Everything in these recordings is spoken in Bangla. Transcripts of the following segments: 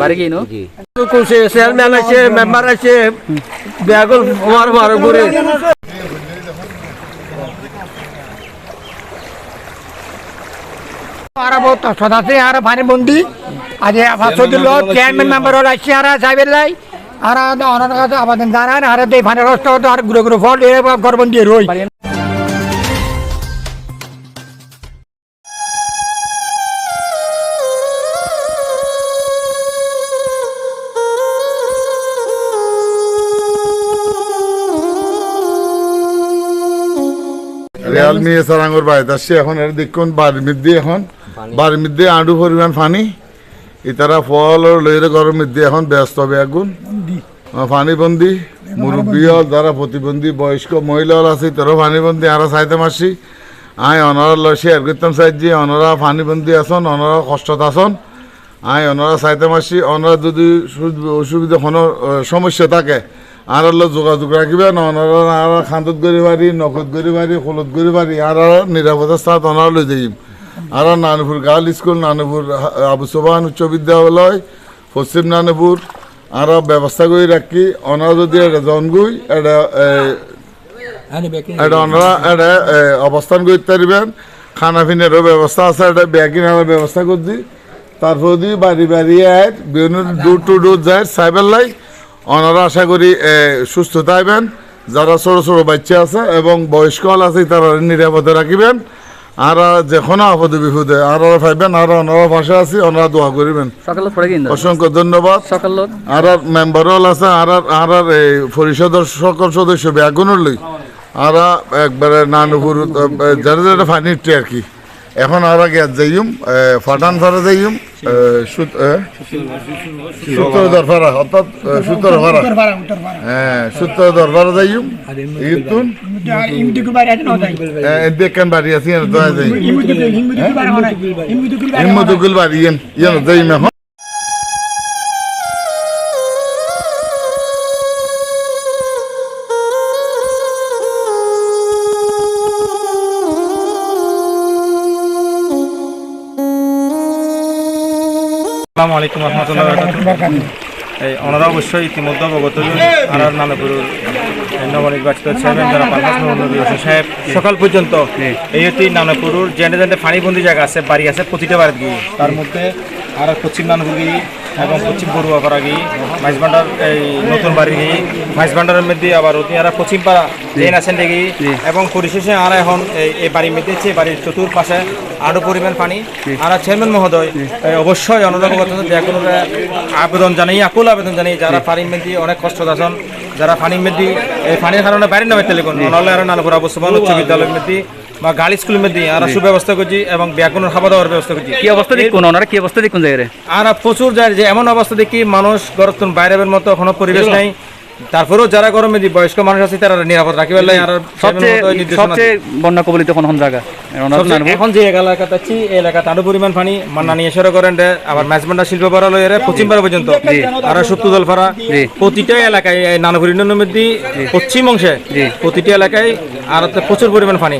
বাড়ি কি নো? করছে চেয়ারম্যান আছে মেম্বার আছে বেগুন আমার মারো ঘুরে আর বহুত সদাতে আর পানি বন্দি। আজ পাঁচশো দিল চেয়ারম্যান মেম্বার হল আসছে আর সাহেবের লাই। আর অনার কাছে আবেদন জানান আর এই পানি রস্ত আরগুলো গুলো ফল গরবন্দি রই। রিয়াল মিয়ে সারাঙ্গর বাড়িতে আসছে। এখন এর দেখুন বাড়ির মধ্যে এখন। বাড়ির মধ্যে আঁডু পরিমাণ পানি। ইতারা ফল আর লইরে ঘরের মধ্যে এখন ব্যস্ত হবে আগুন। পানি বন্দি মুরব্বী হল যারা প্রতিবন্ধী বয়স্ক মহিলা হল আছে তারাও পানি বন্দি আরও চাইতে মারছি আই অনরা লয় শেয়ার করতাম চাইছি অনরা পানি বন্দি আসন অনরা কষ্টত আসন। আই অনরা চাইতে মারছি অনরা যদি সু- অসুবিধা কোনো সমস্যা থাকে আর হলো যোগাযোগ রাখিবেন অনারা আর খান্তত গড়ি বাড়ি নখত গড়ি বাড়ি হলুদ গড়ি বাড়ি আর আর নিরাপত্তা স্থান অনারা লই যাইম। আর নানুপুর গার্ল স্কুল নানুপুর আবু সোবান উচ্চ বিদ্যালয় পশ্চিম নানুপুর আর ব্যবস্থা করে রাখি অনারা যদি জনগুই এটা এটা ওনারা এটা অবস্থান করতে পারবেন খানা পিনারও ব্যবস্থা আছে এটা ব্যাগিং আনার ব্যবস্থা করছি তারপর যদি বাড়ি বাড়ি আয় বিভিন্ন দূর টু দূর যায় সাইবার লাই ওনারা আশা করি সুস্থ থাকবেন। যারা ছোট ছোট বাচ্চা আছে এবং বয়স্ক আছে তারা নিরাপদে রাখিবেন। আর যে কোনো আপদে বিপদে আর পাইবেন আর ওনারা পাশে আছি ওনারা দোয়া করিবেন। অসংখ্য ধন্যবাদ। আর আর মেম্বার আছে আর আর আর আর এই পরিষদের সকল সদস্য ব্যাগুনের লই আর একবারে নানুপুর যারা যারা ফানিটি আর কি। এখন আর আগে যাইম ফাটান ফারা যাইম সূত্র দরফারা অর্থাৎ সূত্র ফারা হ্যাঁ সূত্র দরফারা যাইম ইতুন। দেখেন বাড়ি আছে যাই হিম্মতুকুল বাড়ি ইয়েন ইয়েন যাইম এখন। আসসালামু আলাইকুম রহমতুল্লাহ এই ওনারা অবশ্যই ইতিমধ্যে অবগত আর নানপুর নবনির্বাচিত চেয়ারম্যান যারা পারহাস সাহেব সকাল পর্যন্ত এই হচ্ছে নানপুর জেনে জেনে পানিবন্দি জায়গা আছে বাড়ি আছে প্রতিটা বাড়ি গিয়ে। তার মধ্যে আর পশ্চিম নানপুর গিয়ে এবং পশ্চিম বড়ুয়াপাড়া গিয়ে মাইজবান্ডার এই নতুন বাড়ি গিয়ে মাইজবান্ডারের মধ্যে আবার আর পশ্চিম পাড়া জেন আছেন গিয়ে এবং পরিশেষে আর এখন এই- এই বাড়ির মধ্যে হচ্ছে বাড়ির চতুর্পাশে আরও পরিমাণ পানি। আর চেয়ারম্যান মহোদয় অবশ্যই অনুরোধ করতেছেন যে কোনো আবেদন জানাই আকুল আবেদন জানাই যারা পানির মধ্যে অনেক কষ্ট আছেন যারা পানির মধ্যে এই পানির কারণে বাইরে নামে তেলেগুন নহলে আর নালপুর অবস্থান উচ্চ বিদ্যালয়ের মধ্যে বা গাড়ি স্কুল মধ্যে আর সুব্যবস্থা করছি এবং ব্যাগুনের খাওয়া দাওয়ার ব্যবস্থা করছি। কি অবস্থা দেখুন ওনারা কি অবস্থা দেখুন জায়গায় আর প্রচুর যায় যে এমন অবস্থা দেখি মানুষ গরতন বাইরের মতো কোনো পরিবেশ নাই। তারপরেও যারা গরমে যে বয়স্ক মানুষ আছে তারা নিরাপদ রাখিবার লাই আর সবচেয়ে সবচেয়ে বন্যা কবলিত কোন কোন জায়গা। এখন যে এলাকাতে আছি এই এলাকাতে আরও পরিমাণ পানি মান্না নিয়ে এসে করেন আবার মাঝবান্ডা শিল্প পাড়ালয় পশ্চিম পাড়া পর্যন্ত আর সুপ্তুদল পাড়া। প্রতিটা এলাকায় নানপুর ইউনিয়নের পশ্চিম অংশে। প্রতিটা এলাকায় আর প্রচুর পরিমাণ পানি।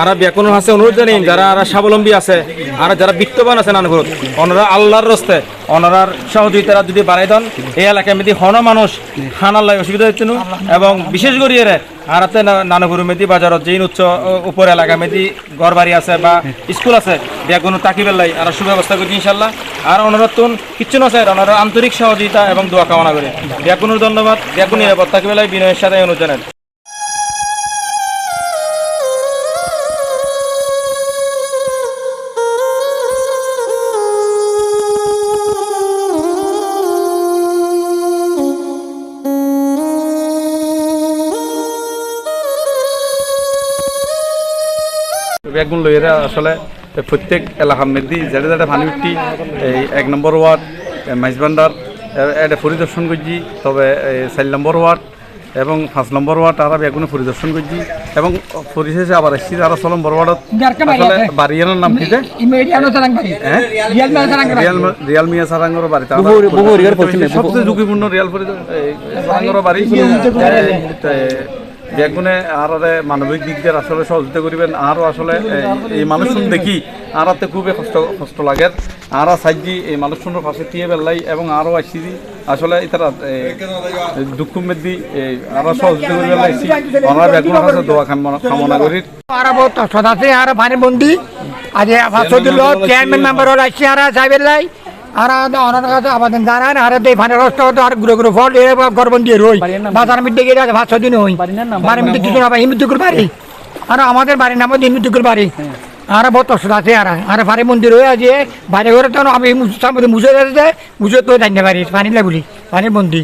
আর ব্যাকুন আছে অনুরোধ জানি যারা আর স্বাবলম্বী আছে আর যারা বিত্তবান আছে নানপুর ওনারা আল্লাহর রস্তে ওনারার সহযোগিতারা যদি বাড়াই দেন এই এলাকায় মধ্যে হন মানুষ খানার লাই অসুবিধা হচ্ছে না। এবং বিশেষ করে এর হারাতে নানগুরু নানপুর মেদি, বাজারত যেই উচ্চ উপর এলাকা মেদি ঘর বাড়ি আছে বা স্কুল আছে কোনো তাকিবের লাই। আর সুব্যবস্থা করছি ইনশাল্লাহ আর অনুরোধন কিচ্ছু না স্যার, ওনারা আন্তরিক সহযোগিতা এবং দোয়া কামনা করে। বেগুনের ধন্যবাদ বেগুন নিরাপদ তাকিবের লাই, বিনয়ের সাথে অনুরোধ বেগুন লইয়েরা আসলে প্রত্যেক এলাকার মধ্যে যেটা যেটা উঠি এই এক নম্বর ওয়ার্ড মাইজবান্ডার এটা পরিদর্শন করছি তবে এই চার নম্বর ওয়ার্ড এবং পাঁচ নম্বর ওয়ার্ড তারা বেগুনে পরিদর্শন করছি এবং পরিশেষে আবার এসছি তারা ছয় নম্বর ওয়ার্ডত আসলে বাড়িয়ানোর নাম কি যে? রিয়াল রিয়াল মিয়া সারাঙ্গর বাড়ি। সবচেয়ে ঝুঁকিপূর্ণ রিয়াল সারাঙ্গর বাড়ি। বেগুনে আর মানবিক দিক দিয়ে আসলে সহযোগিতা করিবেন। আরও আসলে এই- এই মানুষ দেখি আর হাতে খুবই কষ্ট কষ্ট লাগে। আর সাইজি এই মানুষজনের পাশে দিয়ে বেলাই এবং আরও আসছি দি। আসলে তারা দুঃখ মেদি আরও সহযোগিতা করি বেলাইছি আমরা বেগুনের কাছে দোয়া কামনা করি। আর আর ভানি বন্দি আজ চেয়ারম্যান মেম্বার আসছে আর সাহেবের লাই আর ওনার কাছে আবেদন জানান আর দেই রস্ত আর ফল রই। বাজার গিয়ে আছে ভাত দিন হই। বাড়ির মধ্যে কিছু না হিমুদ্দুকুর বাড়ি। আর আমাদের বাড়ির নাম হিমুদ্দুকুর বাড়ি। আর বহুত আছে আর আর ভারি মন্দির হয়ে আছে। বাইরে ঘরে তো আমি মুছে যাচ্ছে মুছে তো জানতে পারি পানি লাগুলি পানির বন্দি